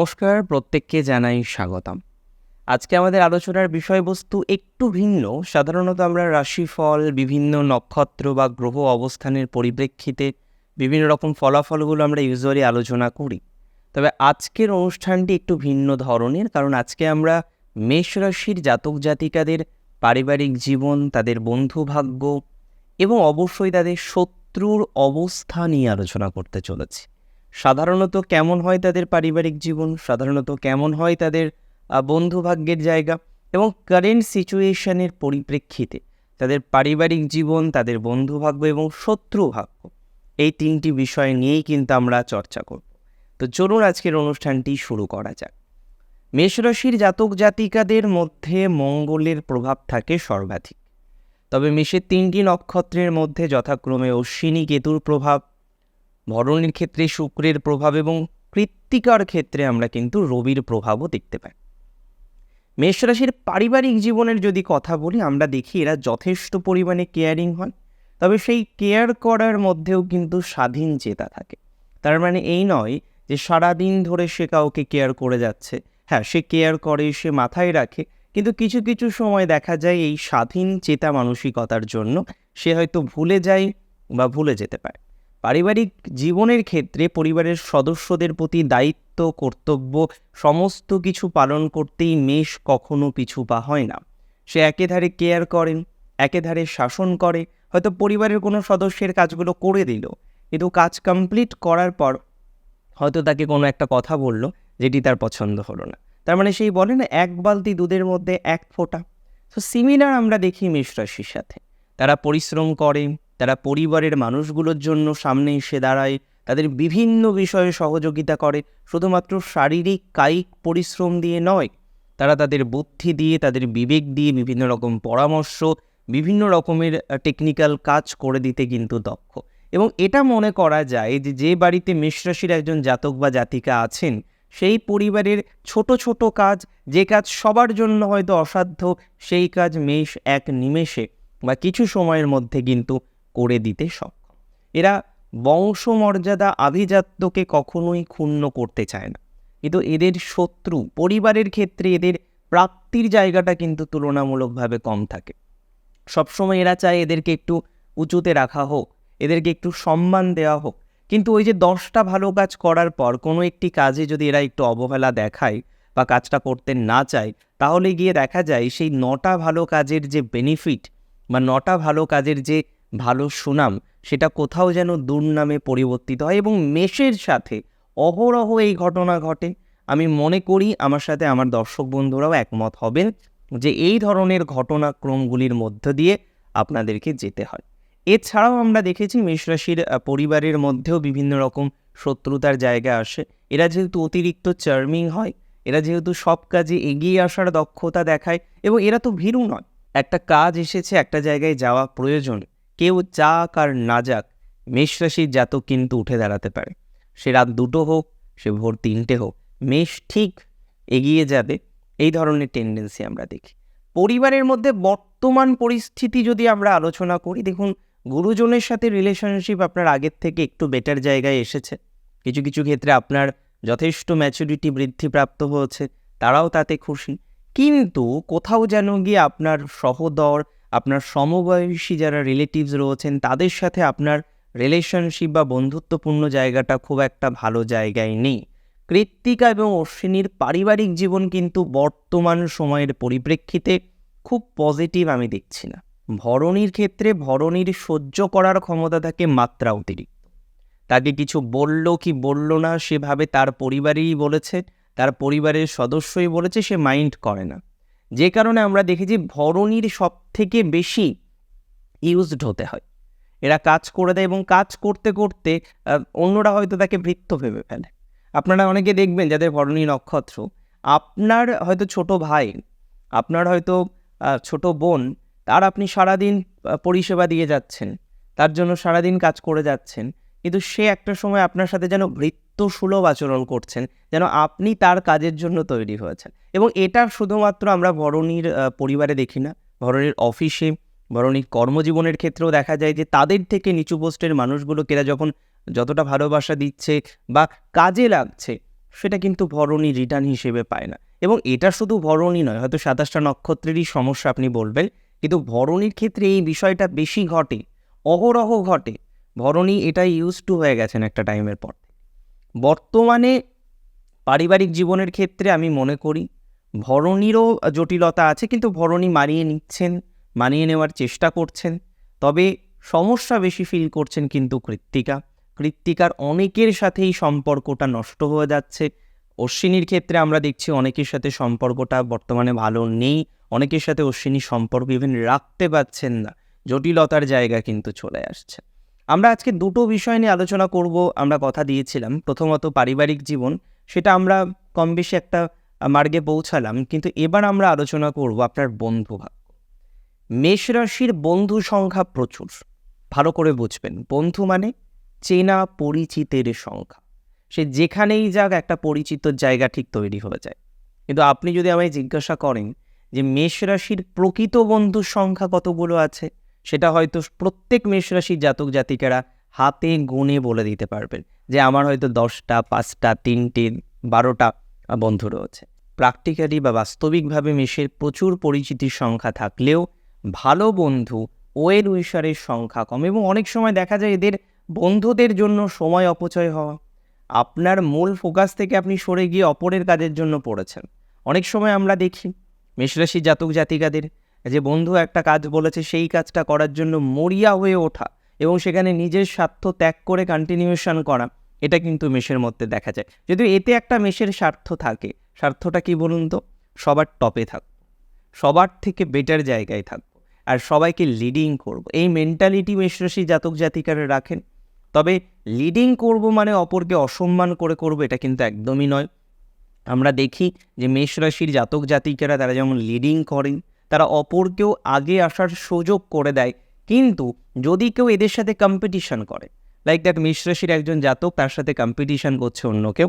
নমস্কার, প্রত্যেককে জানাই স্বাগতম। আজকে আমাদের আলোচনার বিষয়বস্তু একটু ভিন্ন। সাধারণত আমরা রাশিফল, বিভিন্ন নক্ষত্র বা গ্রহ অবস্থানের পরিপ্রেক্ষিতে বিভিন্ন রকম ফলাফলগুলো আমরা ইউজুয়ালি আলোচনা করি। তবে আজকের অনুষ্ঠানটি একটু ভিন্ন ধরনের, কারণ আজকে আমরা মেষ রাশির জাতক জাতিকাদের পারিবারিক জীবন, তাদের বন্ধু ভাগ্য এবং অবশ্যই তাদের শত্রুর অবস্থা নিয়ে আলোচনা করতে চলেছি। সাধারণত কেমন হয় তাদের পারিবারিক জীবন? সাধারণত কেমন হয় তাদের বন্ধুভাগ্যের জায়গা? এবং কারেন্ট সিচুয়েশনের পরিপ্রেক্ষিতে তাদের পারিবারিক জীবন, তাদের বন্ধুভাগ্য এবং শত্রুভাগ্য এই তিনটি বিষয় নিয়েই কিন্তু আমরা চর্চা করব। তো চলুন আজকের অনুষ্ঠানটি শুরু করা যাক। মেষরাশির জাতক জাতিকাদের মধ্যে মঙ্গলের প্রভাব থাকে সর্বাধিক। তবে মেষের তিনটি নক্ষত্রের মধ্যে যথাক্রমে অশ্বিনী কেতুর প্রভাব ভরণীর ক্ষেত্রে শুক্রের প্রভাব এবং কৃত্তিকার ক্ষেত্রে আমরা কিন্তু রবির প্রভাবও দেখতে পাই। মেষরাশির পারিবারিক জীবনের যদি কথা বলি, আমরা দেখি এরা যথেষ্ট পরিমাণে কেয়ারিং হয়, তবে সেই কেয়ার করার মধ্যেও কিন্তু স্বাধীন চেতা থাকে। তার মানে এই নয় যে সারাদিন ধরে সে কাউকে কেয়ার করে যাচ্ছে। হ্যাঁ সে কেয়ার করে, সে মাথায় রাখে, কিন্তু কিছু কিছু সময় দেখা যায় এই স্বাধীন চেতা মানসিকতার জন্য সে হয়তো ভুলে যায় বা ভুলে যেতে পারে। পারিবারিক জীবনের ক্ষেত্রে পরিবারের সদস্যদের প্রতি দায়িত্ব, কর্তব্য, সমস্ত কিছু পালন করতেই মেষ কখনো পিছু পা হয় না। সে একেধারে কেয়ার করেন একেধারে শাসন করে, হয়তো পরিবারের কোনো সদস্যের কাজগুলো করে দিল, কিন্তু কাজ কমপ্লিট করার পর হয়তো তাকে কোনো একটা কথা বলল যেটি তার পছন্দ হলো না। তার মানে সেই বলে না, এক বালতি দুধের মধ্যে এক ফোঁটা। তো সিমিলার আমরা দেখি মেষ রাশির সাথে। তারা পরিশ্রম করে তারা পরিবারের মানুষগুলোর জন্য সামনে এসে দাঁড়ায়, তাদের বিভিন্ন বিষয়ে সহযোগিতা করে, শুধুমাত্র শারীরিক কায়িক পরিশ্রম দিয়ে নয়, তারা তাদের বুদ্ধি দিয়ে, তাদের বিবেক দিয়ে বিভিন্ন রকম পরামর্শ, বিভিন্ন রকমের টেকনিক্যাল কাজ করে দিতে কিন্তু দক্ষ। এবং এটা মনে করা যায় যে যে বাড়িতে মেষরাশির একজন জাতক বা জাতিকা আছেন, সেই পরিবারের ছোট ছোট কাজ, যে কাজ সবার জন্য হয়তো অসাধ্য, সেই কাজ মেষ এক নিমেষে বা কিছু সময়ের মধ্যে কিন্তু করে দিতে সক্ষম। এরা বংশমর্যাদা আভিজাত্যকে কখনোই ক্ষুণ্ণ করতে চায় না। কিন্তু এদের শত্রু। পরিবারের ক্ষেত্রে এদের প্রাপ্তির জায়গাটা কিন্তু তুলনামূলকভাবে কম থাকে। সবসময় এরা চায় এদেরকে একটু উঁচুতে রাখা হোক, এদেরকে একটু সম্মান দেওয়া হোক। কিন্তু ওই যে দশটা ভালো কাজ করার পর কোনো একটি কাজে যদি এরা একটু অবহেলা দেখায় বা কাজটা করতে না চায়, তাহলে গিয়ে দেখা যায় সেই নটা ভালো কাজের যে বেনিফিট বা নটা ভালো কাজের যে ভালো সুনাম, সেটা কোথাও যেন দুর্নামে পরিবর্তিত হয় এবং মেষের সাথে অহরহ এই ঘটনা ঘটে। আমি মনে করি আমার সাথে আমার দর্শক বন্ধুরাও একমত হবেন যে এই ধরনের ঘটনাক্রমগুলির মধ্য দিয়ে আপনাদেরকে যেতে হয়। এছাড়াও আমরা দেখেছি মেষরাশির পরিবারের মধ্যেও বিভিন্ন রকম শত্রুতার জায়গা আসে। এরা যেহেতু অতিরিক্ত চার্মিং হয়, এরা যেহেতু সব কাজে এগিয়ে আসার দক্ষতা দেখায় এবং এরা তো ভীরু নয়। একটা কাজ এসেছে, একটা জায়গায় যাওয়া প্রয়োজন। কেউ যাক আর না যাক, মেষরাশির জাতক কিন্তু উঠে দাঁড়াতে পারে। সে রাত দুটো হোক, সে ভোর তিনটে হোক, মেষ ঠিক এগিয়ে যাবে, এই ধরনের টেন্ডেন্সি আমরা দেখি। পরিবারের মধ্যে বর্তমান পরিস্থিতি যদি আমরা আলোচনা করি, দেখুন, গুরুজনের সাথে রিলেশনশিপ আপনার আগের থেকে একটু বেটার জায়গায় এসেছে। কিছু কিছু ক্ষেত্রে আপনার যথেষ্ট ম্যাচুরিটি বৃদ্ধিপ্রাপ্ত হয়েছে, তারাও তাতে খুশি। কিন্তু কোথাও যেন গিয়ে আপনার সহদর আপনার সমবয়সী যারা রিলেটিভস রয়েছেন, তাদের সাথে আপনার রিলেশনশিপ বা বন্ধুত্বপূর্ণ জায়গাটা খুব একটা ভালো জায়গায় নেই। কৃত্তিকা এবং অশ্বিনীর পারিবারিক জীবন কিন্তু বর্তমান সময়ের পরিপ্রেক্ষিতে খুব পজিটিভ আমি দেখছি না। ভরণীর ক্ষেত্রে ভরণীর সহ্য করার ক্ষমতা থাকে মাত্রা অতিরিক্ত। তাকে কিছু বলল কি বলল না, সেভাবে তার পরিবারেই বলেছে, তার পরিবারের সদস্যই বলেছে, সে মাইন্ড করে না। যে কারণে আমরা দেখেছি ভরণীর সব থেকে বেশি ইউজড হতে হয়। এরা কাজ করে দেয় এবং কাজ করতে করতে অন্যরা হয়তো তাকে বৃত্ত ভেবে ফেলে। আপনারা অনেকে দেখবেন যাদের ভরণী নক্ষত্র, আপনার হয়তো ছোট ভাই, আপনার হয়তো ছোট বোন, তার আপনি সারাদিন পরিষেবা দিয়ে যাচ্ছেন, তার জন্য সারাদিন কাজ করে যাচ্ছেন, কিন্তু সে একটা সময় আপনার সাথে যেন ভৃত্য সুলভ আচরণ করছেন, যেন আপনি তার কাজের জন্য তৈরি হয়েছেন। এবং এটা শুধুমাত্র আমরা ভরণীর পরিবারে দেখি না। ভরণীর অফিসে, ভরণীর কর্মজীবনের ক্ষেত্রেও দেখা যায় যে তাদের থেকে নিচু পোস্টের মানুষগুলোকে এরা যখন যতটা ভালোবাসা দিচ্ছে বা কাজে লাগছে, সেটা কিন্তু ভরণী রিটার্ন হিসেবে পায় না। এবং এটা শুধু ভরণী নয়, হয়তো সাতাশটা নক্ষত্রেরই সমস্যা আপনি বলবেন, কিন্তু ভরণীর ক্ষেত্রে এই বিষয়টা বেশি ঘটে, অহরহ ঘটে। ভরণী এটা ইউজ টু হয়ে গেছেন একটা টাইমের পর। বর্তমানে পারিবারিক জীবনের ক্ষেত্রে আমি মনে করি ভরণীরও জটিলতা আছে, কিন্তু ভরণী মানিয়ে নিচ্ছেন, মানিয়ে নেওয়ার চেষ্টা করছেন। তবে সমস্যা বেশি ফিল করছেন কিন্তু কৃত্তিকা। কৃত্তিকার অনেকের সাথেই সম্পর্কটা নষ্ট হয়ে যাচ্ছে। অশ্বিনীর ক্ষেত্রে আমরা দেখছি অনেকের সাথে সম্পর্কটা বর্তমানে ভালো নেই, অনেকের সাথে অশ্বিনী সম্পর্ক ইভেন রাখতে পারছেন না। জটিলতার জায়গা কিন্তু চলে আসছে। আমরা আজকে দুটো বিষয় নিয়ে আলোচনা করব, আমরা কথা দিয়েছিলাম। প্রথমত পারিবারিক জীবন, সেটা আমরা কম বেশি একটা মার্গে পৌঁছালাম, কিন্তু এবার আমরা আলোচনা করব আপনার বন্ধু ভাগ্য। মেষ রাশির বন্ধু সংখ্যা প্রচুর, ভালো করে বুঝবেন। বন্ধু মানে চেনা পরিচিতের সংখ্যা। সে যেখানেই যাক একটা পরিচিত জায়গা ঠিক তৈরি হয়ে যায়। কিন্তু আপনি যদি আমায় জিজ্ঞাসা করেন যে মেষ রাশির প্রকৃত বন্ধুর সংখ্যা কতগুলো আছে সেটা হয়তো প্রত্যেক মেষ রাশির জাতক জাতিকারা হাতে গুণে বলে দিতে পারবেন যে আমার হয়তো দশটা, পাঁচটা, তিনটে, বারোটা বন্ধু রয়েছে। প্র্যাকটিক্যালি বা বাস্তবিকভাবে মেষের প্রচুর পরিচিতির সংখ্যা থাকলেও ভালো বন্ধু ওয়েল উইশারের সংখ্যা কম এবং অনেক সময় দেখা যায় এদের বন্ধুদের জন্য সময় অপচয় হওয়া। আপনার মূল ফোকাস থেকে আপনি সরে গিয়ে অপরের কাজের জন্য পড়েছেন। অনেক সময় আমরা দেখি মেষরাশি জাতক জাতিকাদের যে বন্ধু একটা কাজ বলেছে, সেই কাজটা করার জন্য মরিয়া হয়ে ওঠা এবং সেখানে নিজের স্বার্থ ত্যাগ করে কন্টিনিউশন করা, এটা কিন্তু মেষের মধ্যে দেখা যায়। যদিও এতে একটা মেষের স্বার্থ থাকে, স্বার্থটা কি বলুন তো? সবার টপে থাকব সবার থেকে বেটার জায়গায় থাকব আর সবাইকে লিডিং করব। এই মেন্টালিটি মেষরাশি জাতক জাতিকারা রাখেন। তবে লিডিং করব মানে অপরকে অসম্মান করে করব, এটা কিন্তু একদমই নয়। আমরা দেখি যে মেষ রাশির জাতক জাতিকেরা তারা যেমন লিডিং করেন তারা অপরকেও আগে আসার সুযোগ করে দেয়। কিন্তু যদি কেউ এদের সাথে কম্পিটিশন করে লাইক দ্যাট মেষ রাশির একজন জাতক তার সাথে কম্পিটিশন করছে অন্য কেউ,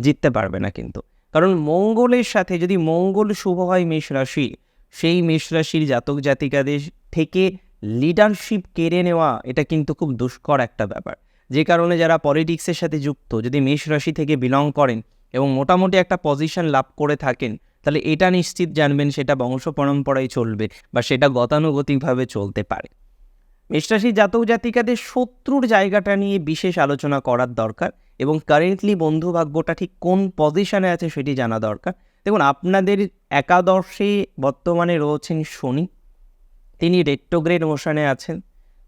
জিততে পারবে না কিন্তু। কারণ মঙ্গলের সাথে যদি মঙ্গল শুভ হয় মেষ রাশি, সেই মেষ রাশির জাতক জাতিকাদের থেকে লিডারশিপ কেড়ে নেওয়া এটা কিন্তু খুব দুষ্কর একটা ব্যাপার। যে কারণে যারা পলিটিক্সের সাথে যুক্ত, যদি মেষ রাশি থেকে বিলং করেন এবং মোটামুটি একটা পজিশন লাভ করে থাকেন তাহলে এটা নিশ্চিত জানবেন সেটা বংশ পরম্পরায় চলবে বা সেটা গতানুগতিকভাবে চলতে পারে। মেষরাশি জাতক জাতিকাদের শত্রুর জায়গাটা নিয়ে বিশেষ আলোচনা করার দরকার এবং কারেন্টলি বন্ধু ভাগ্যটা ঠিক কোন পজিশনে আছে সেটি জানা দরকার। দেখুন, আপনাদের একাদশে বর্তমানে রয়েছেন শনি, তিনি রেট্রোগ্রেড মোশনে আছেন।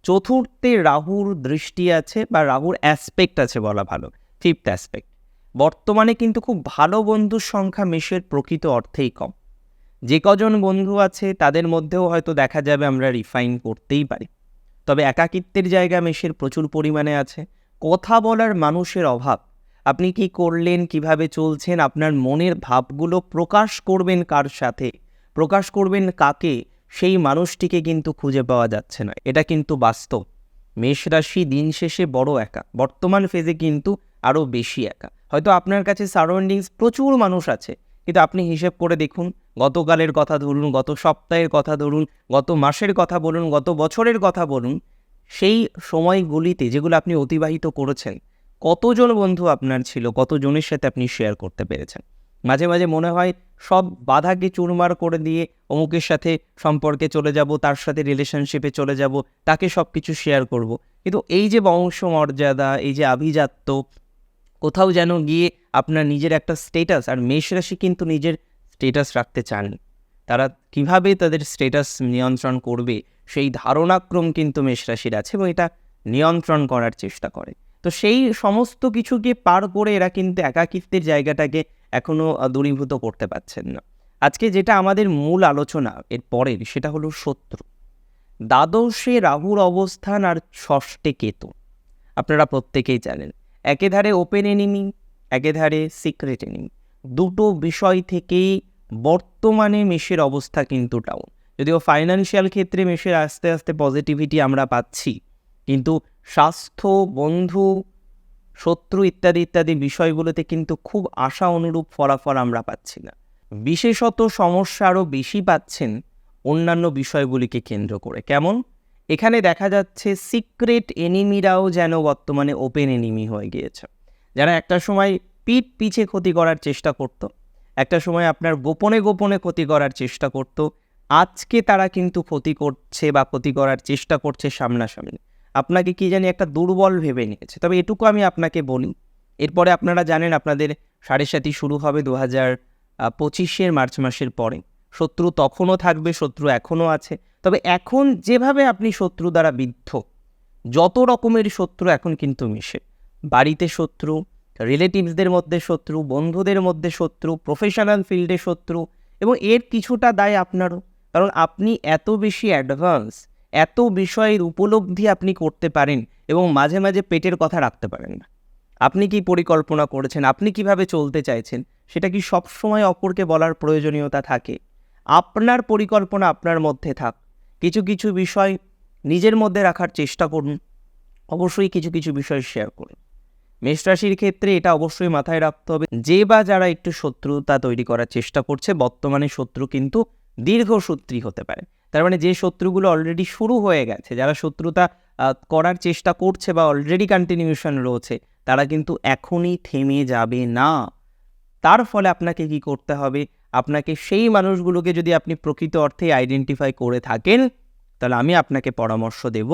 চতুর্থে রাহুর দৃষ্টি আছে বা রাহুর অ্যাসপেক্ট আছে বলা ভালো ফিফথ অ্যাসপেক্ট বর্তমানে কিন্তু খুব ভালো বন্ধুর সংখ্যা মেষের প্রকৃত অর্থেই কম। যে কজন বন্ধু আছে তাদের মধ্যেও হয়তো দেখা যাবে আমরা রিফাইন করতেই পারি। তবে একাকিত্বের জায়গা মেষের প্রচুর পরিমাণে আছে। কথা বলার মানুষের অভাব। আপনি কি করলেন, কীভাবে চলছেন, আপনার মনের ভাবগুলো প্রকাশ করবেন কার সাথে? প্রকাশ করবেন কাকে? সেই মানুষটিকে কিন্তু খুঁজে পাওয়া যাচ্ছে না। এটা কিন্তু বাস্তব। মেষ রাশি দিন শেষে বড় একা। বর্তমান ফেজে কিন্তু আরও বেশি একা। হয়তো আপনার কাছে সারাউন্ডিংস প্রচুর মানুষ আছে। কিন্তু আপনি হিসেব করে দেখুন, গতকালের কথা ধরুন, গত সপ্তাহের কথা ধরুন, গত মাসের কথা বলুন, গত বছরের কথা বলুন, সেই সময়গুলিতে যেগুলো আপনি অতিবাহিত করেছেন, কতজন বন্ধু আপনার ছিল, কতজনের সাথে আপনি শেয়ার করতে পেরেছেন? মাঝে মাঝে মনে হয় সব বাধাকে চুরমার করে দিয়ে অমুকের সাথে সম্পর্কে চলে যাব, তার সাথে রিলেশনশিপে চলে যাব, তাকে সব কিছু শেয়ার করব। কিন্তু এই যে বংশ মর্যাদা এই যে আভিজাত্য কোথাও যেন গিয়ে আপনার নিজের একটা স্টেটাস আর মেষ রাশি কিন্তু নিজের স্টেটাস রাখতে চান। তারা কীভাবে তাদের স্টেটাস নিয়ন্ত্রণ করবে, সেই ধারণাক্রম কিন্তু মেষ রাশির আছে এবং এটা নিয়ন্ত্রণ করার চেষ্টা করে। তো সেই সমস্ত কিছুকে পার করে এরা কিন্তু একাকিত্বের জায়গাটাকে এখনও দূরীভূত করতে পারছেন না। আজকে যেটা আমাদের মূল আলোচনা, এর পরের, সেটা হলো শত্রু। দ্বাদশে রাহুর অবস্থান আর ষষ্ঠে কেতু। আপনারা প্রত্যেকেই জানেন। একে ধারে ওপেন এনিমি একেধারে সিক্রেট এনিমি দুটো বিষয় থেকেই বর্তমানে মেষের অবস্থা কিন্তু ডাউন যদিও ফাইন্যান্সিয়াল ক্ষেত্রে মেষের আস্তে আস্তে পজিটিভিটি আমরা পাচ্ছি, কিন্তু স্বাস্থ্য, বন্ধু, শত্রু ইত্যাদি ইত্যাদি বিষয়গুলোতে কিন্তু খুব আশা অনুরূপ ফলাফল আমরা পাচ্ছি না। বিশেষত সমস্যা আরও বেশি পাচ্ছেন অন্যান্য বিষয়গুলিকে কেন্দ্র করে। কেমন? এখানে দেখা যাচ্ছে সিক্রেট এনিমিরাও যেন বর্তমানে ওপেন এনিমি হয়ে গিয়েছে। যারা একটা সময় পিঠ পিছে ক্ষতি করার চেষ্টা করত, একটা সময় আপনার গোপনে গোপনে ক্ষতি করার চেষ্টা করত, আজকে তারা কিন্তু ক্ষতি করছে বা ক্ষতি করার চেষ্টা করছে সামনাসামনি। আপনাকে কি জানি একটা দুর্বল ভেবে নিয়েছে। তবে এটুকু আমি আপনাকে বলি, এরপরে আপনারা জানেন আপনাদের সাড়ে সাথী শুরু হবে দু হাজার পঁচিশের মার্চ মাসের পরে। শত্রু তখনও থাকবে, শত্রু এখনও আছে। তবে এখন যেভাবে আপনি শত্রু দ্বারা বিদ্ধ, যত রকমের শত্রু এখন কিন্তু মিশে। বাড়িতে শত্রু রিলেটিভসদের মধ্যে শত্রু, বন্ধুদের মধ্যে শত্রু প্রফেশনাল ফিল্ডে শত্রু, এবং এর কিছুটা দায় আপনারও। কারণ আপনি এত বেশি অ্যাডভান্স এত বিষয়ের উপলব্ধি আপনি করতে পারেন এবং মাঝে মাঝে পেটের কথা রাখতে পারেন না। আপনি কি পরিকল্পনা করেছেন? আপনি কীভাবে চলতে চাইছেন? সেটা কি সবসময় অপরকে বলার প্রয়োজনীয়তা থাকে? আপনার পরিকল্পনা আপনার মধ্যে থাক। কিছু কিছু বিষয় নিজের মধ্যে রাখার চেষ্টা করুন। অবশ্যই কিছু কিছু বিষয় শেয়ার করুন। মেষ রাশির ক্ষেত্রে এটা অবশ্যই মাথায় রাখতে হবে। যে বা যারা একটু শত্রুতা তৈরি করার চেষ্টা করছে, বর্তমানে শত্রু কিন্তু দীর্ঘসূত্রী হতে পারে। তার মানে যে শত্রুগুলো অলরেডি শুরু হয়ে গেছে, যারা শত্রুতা করার চেষ্টা করছে বা অলরেডি কন্টিনিউশন রয়েছে, তারা কিন্তু এখনই থেমে যাবে না। তার ফলে আপনাকে কি করতে হবে? আপনাকে সেই মানুষগুলোকে যদি আপনি প্রকৃত অর্থে আইডেন্টিফাই করে থাকেন, তাহলে আমি আপনাকে পরামর্শ দেব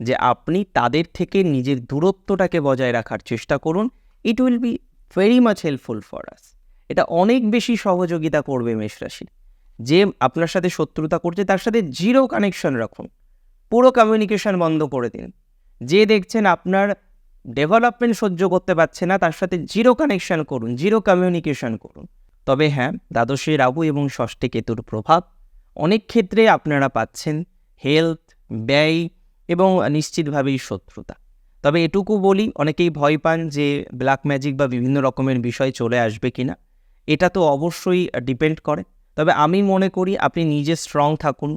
যে আপনি তাদের থেকে নিজের দূরত্বটাকে বজায় রাখার চেষ্টা করুন। It will be very much helpful for us এটা অনেক বেশি সহযোগিতা করবে মেষ রাশি যে আপনার সাথে শত্রুতা করছে, তার সাথে জিরো কানেকশন রাখুন। পুরো কমিউনিকেশন বন্ধ করে দিন। যে দেখছেন আপনার ডেভেলপমেন্ট সহ্য করতে পারছে না, তার সাথে জিরো কানেকশন করুন জিরো কমিউনিকেশন করুন। তবে হ্যাঁ দ্বাদশে রাহু এবং ষষ্ঠে কেতুর প্রভাব অনেক ক্ষেত্রে আপনারা পাচ্ছেন হেলথ, ব্যয় এবং নিশ্চিতভাবেই শত্রুতা। তবে এটুকু বলি, অনেকেই ভয় পান যে ব্ল্যাক ম্যাজিক বা বিভিন্ন রকমের বিষয় চলে আসবে কিনা। এটা তো অবশ্যই ডিপেন্ড করে। তবে আমি মনে করি আপনি নিজে স্ট্রং থাকুন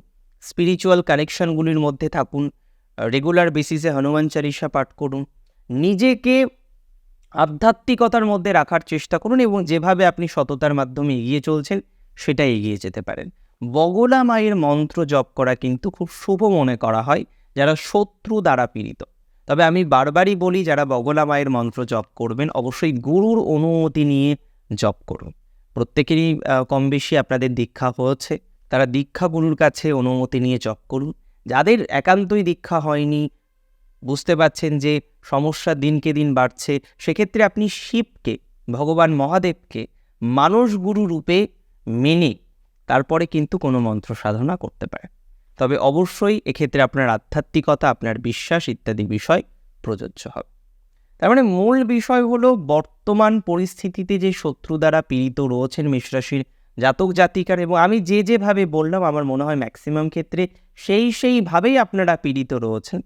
স্পিরিচুয়াল কানেকশনগুলির মধ্যে থাকুন রেগুলার বেসিসে হনুমান চালিসা পাঠ করুন, নিজেকে আধ্যাত্মিকতার মধ্যে রাখার চেষ্টা করুন এবং যেভাবে আপনি সততার মাধ্যমে এগিয়ে চলছেন সেটা এগিয়ে যেতে পারেন। বগলা মায়ের মন্ত্র জপ করা কিন্তু খুব শুভ মনে করা হয় যারা শত্রু দ্বারা পীড়িত। তবে আমি বারবারই বলি, যারা বগলা মায়ের মন্ত্র জপ করবেন, অবশ্যই গুরুর অনুমতি নিয়ে জপ করুন। প্রত্যেকেরই কম বেশি আপনাদের দীক্ষা হয়েছে। তারা দীক্ষা গুরুর কাছে অনুমতি নিয়ে জপ করুন। যাদের একান্তই দীক্ষা হয়নি বুঝতে পারছেন যে সমস্যা দিনকে দিন বাড়ছে। সেক্ষেত্রে আপনি শিবকে, ভগবান মহাদেবকে, মানুষ গুরু রূপে মেনে তারপরে কিন্তু কোনো মন্ত্র সাধনা করতে পারে তবে অবশ্যই এক্ষেত্রে আপনার আধ্যাত্মিকতা, আপনার বিশ্বাস ইত্যাদি বিষয় প্রযোজ্য হবে। তার মানে মূল বিষয় হলো বর্তমান পরিস্থিতিতে যে শত্রু দ্বারা পীড়িত রয়েছেন মেষরাশির জাতক জাতিকার এবং আমি যে যেভাবে বললাম, আমার মনে হয় ম্যাক্সিমাম ক্ষেত্রে সেই সেইভাবেই আপনারা পীড়িত রয়েছেন।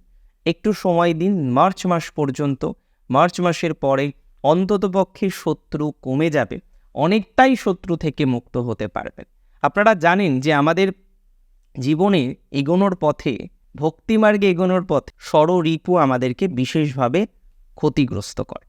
একটু সময় দিন। মার্চ মাস পর্যন্ত, মার্চ মাসের পরে অন্ততপক্ষে শত্রু কমে যাবে। অনেকটাই শত্রু থেকে মুক্ত হতে পারবেন। আপনারা জানেন যে আমাদের জীবনে এগোনোর পথে ভক্তিমার্গে এগোনোর পথে ষড়রিপু আমাদেরকে বিশেষভাবে ক্ষতিগ্রস্ত করে।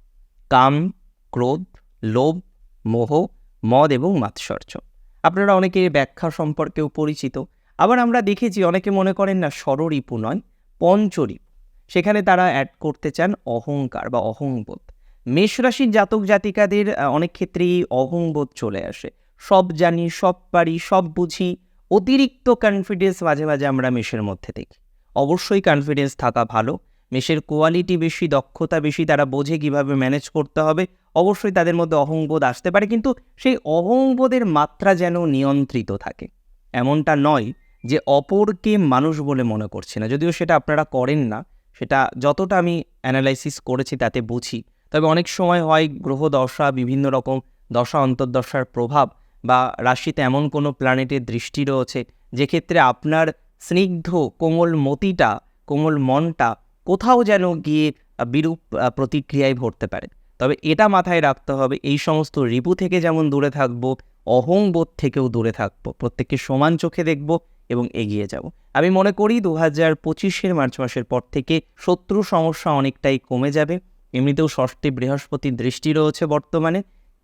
কাম, ক্রোধ, লোভ, মোহ, মদ এবং মাৎসর্য। আপনারা অনেকে ব্যাখ্যা সম্পর্কেও পরিচিত। আবার আমরা দেখেছি অনেকে মনে করেন না ষড়রিপু নয়, পঞ্চরিপু। সেখানে তারা অ্যাড করতে চান অহংকার বা অহংবোধ। মেষ রাশির জাতক জাতিকাদের অনেক ক্ষেত্রেই অহংবোধ চলে আসে। সব জানি, সব পারি, সব বুঝি, অতিরিক্ত কনফিডেন্স মাঝে মাঝে আমরা মেষের মধ্যে দেখি। অবশ্যই কনফিডেন্স থাকা ভালো। মেষের কোয়ালিটি বেশি, দক্ষতা বেশি, তারা বোঝে কীভাবে ম্যানেজ করতে হবে। অবশ্যই তাদের মধ্যে অহংবোধ আসতে পারে, কিন্তু সেই অহংবোধের মাত্রা যেন নিয়ন্ত্রিত থাকে। এমনটা নয় যে অপরকে মানুষ বলে মনে করছে না। যদিও সেটা আপনারা করেন না সেটা যতটা আমি অ্যানালাইসিস করেছি তাতে বুঝি। তবে অনেক সময় হয় গ্রহ দশা, বিভিন্ন রকম দশা, অন্তর্দশার প্রভাব বা রাশিতে এমন কোনো প্ল্যানেটের দৃষ্টি রয়েছে যেক্ষেত্রে আপনার স্নিগ্ধ কোমল মতিটা, কোমল মনটা কোথাও যেন গিয়ে বিরূপ প্রতিক্রিয়ায় ভরতে পারে। তবে এটা মাথায় রাখতে হবে, এই সমস্ত রিপু থেকে যেমন দূরে থাকব, অহংবোধ থেকেও দূরে থাকব। প্রত্যেককে সমান চোখে দেখব এবং এগিয়ে যাব। আমি মনে করি দু হাজার পঁচিশের মার্চ মাসের পর থেকে শত্রু সমস্যা অনেকটাই কমে যাবে। এমনিতেও ষষ্ঠী বৃহস্পতির দৃষ্টি রয়েছে বর্তমানে।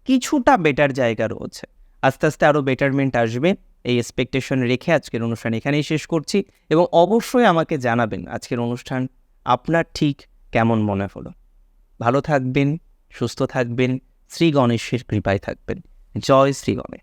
কিছুটা বেটার জায়গা রয়েছে। আস্তে আস্তে আরও বেটারমেন্ট আসবে। এই এক্সপেকটেশন রেখে আজকের অনুষ্ঠান এখানেই শেষ করছি এবং অবশ্যই আমাকে জানাবেন আজকের অনুষ্ঠান আপনার ঠিক কেমন মনে হলো। ভালো থাকবেন, সুস্থ থাকবেন, শ্রী গণেশের কৃপায় থাকবেন। জয় শ্রী গণেশ।